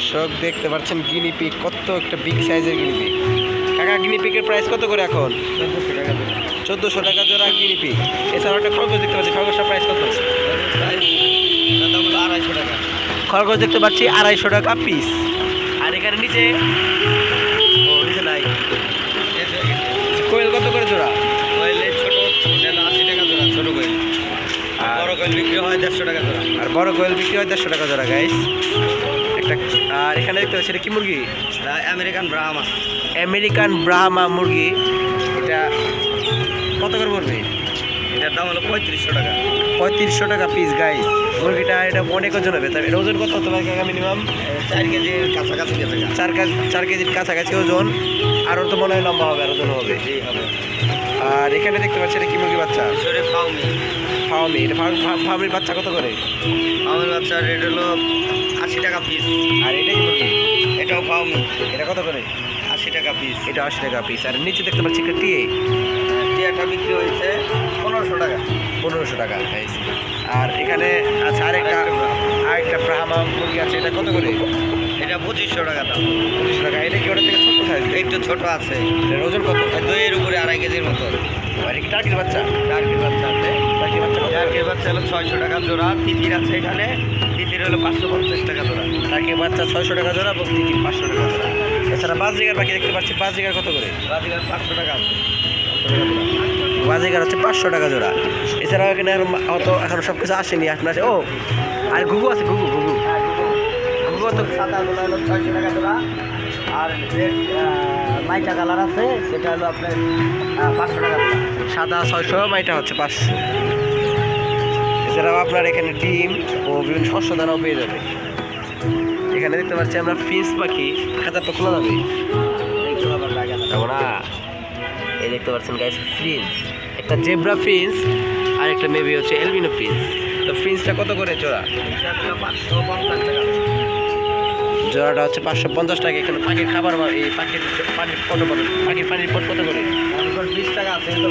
দর্শক দেখতে পাচ্ছেন গিনি পিক কত একটা বিগ সাইজের গিনি পিক কাকা গিনি পিকের প্রাইস কত করে এখন? চোদ্দোশো টাকা জোড়া গিনি পিক এছাড়াও একটা খরগোশ দেখতে পাচ্ছি খরগোশটার প্রাইস কত? আড়াইশো টাকা খরগোশ দেখতে পাচ্ছি আড়াইশো টাকা পিস আর এখানে নিচে ও নিচে নাই। কোয়েল কত করে জোড়া? ছোটো আশি টাকা জোড়া ছোটো কোয়েল আর বড় কোয়েল বিক্রি হয় দেড়শো টাকা জোড়া। আর বড় কোয়েল বিক্রি হয় দেড়শো টাকা জোড়া গাইস একটা আর এখানে দেখতে পাচ্ছি এটা কি মুরগি? আমেরিকান ব্রাহ্মা। আমেরিকান ব্রাহ্মা মুরগি। এটা কত করে পড়বে? এটার দাম হলো পঁয়ত্রিশশো টাকা। পঁয়ত্রিশশো টাকা পিস গাইস মুরগিটা এটা অনেক ওজন হবে। তবে এটা ওজন কত হতে পারে কাকা মিনিমাম চার কেজির কাছাকাছি চার কেজি চার কেজির কাছাকাছি ওজন। আরও তো মনে হয় লম্বা হবে আর ওজন হবে। হবে। আর এখানে দেখতে পাচ্ছি এটা কি মুরগি বাচ্চা? ফার্মি এটা ফার্মির বাচ্চা কত করে? ফাউমির বাচ্চার রেট হলো আশি টাকা পিস আর এটা কি মুরগি? এটাও ফাউমি এটা কত করে? আশি টাকা পিস এটা আশি টাকা পিস আর নিচে দেখতে পাচ্ছি একটা টিয়ে। টিয়াটা বিক্রি হয়েছে পনেরোশো টাকা। পনেরোশো টাকা। আর এখানে আছে আরেকটা আরেকটা ব্রাহ্মা মুরগি আছে। এটা কত করে? এটা পঁচিশশো টাকা দাম। পঁচিশশো টাকা। এটা কি ওটা থেকে ছোট সাইজ একটু ছোট আছে। ওজন কত? দইয়ের উপরে আড়াই কেজির মতো আর কি টার্কির বাচ্চা? টার্কির বাচ্চা। বাচ্চা হলো ছয়শো টাকা জোড়া তিতির আছে এখানে তিতির হলো পাঁচশো পঞ্চাশ টাকা জোড়া। বাচ্চা ছয়শো টাকা জোড়া এবং পাঁচশো টাকা জোড়া। এছাড়া বাজরিগার বাকি দেখতে পাচ্ছি কত করে? পাঁচশো টাকা। হচ্ছে পাঁচশো টাকা জোড়া। এছাড়াও এখানে এখন অত এখন সব কিছু আসেনি আপনার ও আর ঘুঘু আছে ঘুঘু ঘুঘু। ঘুঘু। কত সাদাগুলো হলো ছয়শো টাকা জোড়া আর মাইটা কালার আছে সেটা হলো আপনার পাঁচশো টাকা সাদা ছয়শো মাইটা হচ্ছে পাঁচশো এছাড়াও আপনার এখানে ডিম ও বিভিন্ন শস্য দানাও পেয়ে যাবে। এখানে দেখতে পাচ্ছি আমরা ফিস পাখি খাঁচা তো খোলা যাবে এই দেখতে পাচ্ছেন গাইস ফ্রিন্স একটা জেব্রা ফিন্স আর একটা মেবি হচ্ছে এলবিনো ফিন্স তো ফিন্সটা কত করে জোড়া? এটা জোড়াটা হচ্ছে পাঁচশো পঞ্চাশ টাকা, এখানে পাখির খাবার এই পাখির পানির করে পাখির পানির পট কত করে? বিশ টাকা আছে এটা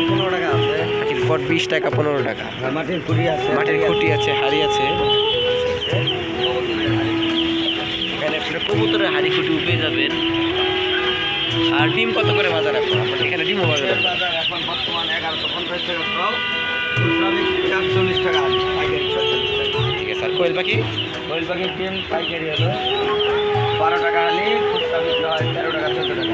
পট বিশ টাকা পনেরো টাকা। মাটির কুড়ি আছে। মাটির খুঁটি আছে হাড়ি আছে। এখানে আপনার কবুতরের হাড়ি খুঁটি পেয়ে যাবেন। আর ডিম কত করে বাজার এখন? আপনার এখানে ডিমও বাজার বাজার এখন বর্তমানে এগারোশো পঞ্চাশ টাকা সব টাকা ঠিক আছে আর কোয়েল পাখি? কোয়েল পাখির ডিম পাইকারি হলো বারো টাকা আনি খুচরা বিক্রি হয় তেরো টাকা চোদ্দ টাকা।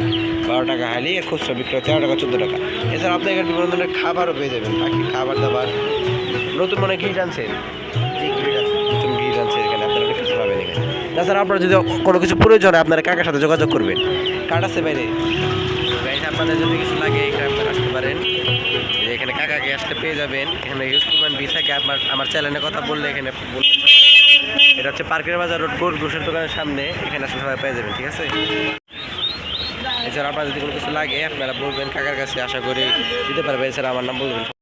বারো টাকা হালি খুচরা বিক্রয় তেরো টাকা, চোদ্দ টাকা। এছাড়া আপনি এখানে বিভিন্ন ধরনের খাবারও পেয়ে যাবেন। পাখির খাবার দাবার, নতুন মনে ঘি জানছেন নতুন ঘি জানছেন এখানে, আপনারা অনেক কিছু পাবেন এখানে। তাছাড়া আপনার যদি কোনো কিছু প্রয়োজন হয়, আপনারা কাকার সাথে যোগাযোগ করবেন। কার্ড আছে বাইরে? আপনাদের যদি কিছু লাগে এখানে আপনারা আসতে পারেন। এখানে কাকাকে আসলে পেয়ে যাবেন। এখানে ইউসফুলম্যান বি থাকে। আমার আমার চ্যানেলে কথা বললে এখানে বলতে এটা হচ্ছে পার্কের বাজার রোড গোর ঘোষের দোকানের সামনে। এখানে আসলে সবাই পেয়ে যাবেন, ঠিক আছে? এছাড়া আপনার যদি কোনো কিছু লাগে, আপনারা বলবেন কাকার কাছে, আশা করি দিতে পারবে। এছাড়া আমার নাম বলবেন।